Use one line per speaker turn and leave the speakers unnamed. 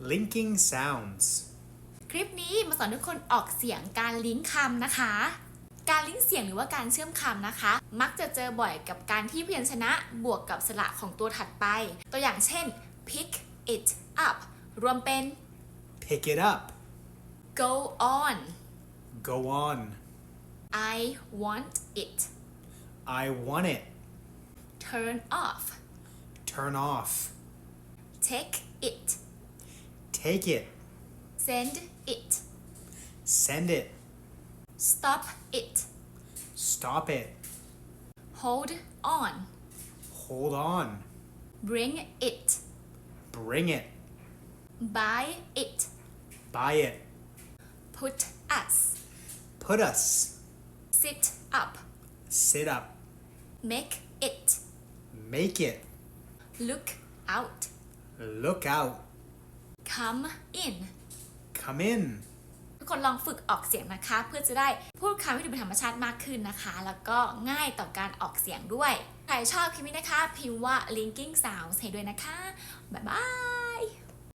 Linking sounds.
คลิปนี้มาสอนทุกคนออกเสียงการลิงก์คำนะคะ การลิงก์เสียงหรือว่าการเชื่อมคำนะคะ มักจะเจอบ่อยกับการที่พยัญชนะบวกกับสระของตัวถัดไป ตัวอย่างเช่น pick it up รวมเป็น
Pick it up.
go on
Go on.
I want it
I want it.
turn off
Turn off.
take it
Take it.
send it
Send it.
stop it
Stop it.
hold on
Hold on.
bring it
Bring it.
buy it
Buy it.
put us
Put us.
sit up
Sit up.
make it
Make it.
look out
Look out.
Come in
Come in.
ทุกคนลองฝึกออกเสียงนะคะ เพื่อจะได้พูดคำให้ดูเป็นธรรมชาติมากขึ้นนะคะ แล้วก็ง่ายต่อการออกเสียงด้วย ใครชอบคลิปนี้นะคะ พิมพ์ว่า linking sounds ให้ด้วยนะคะ บ๊ายบาย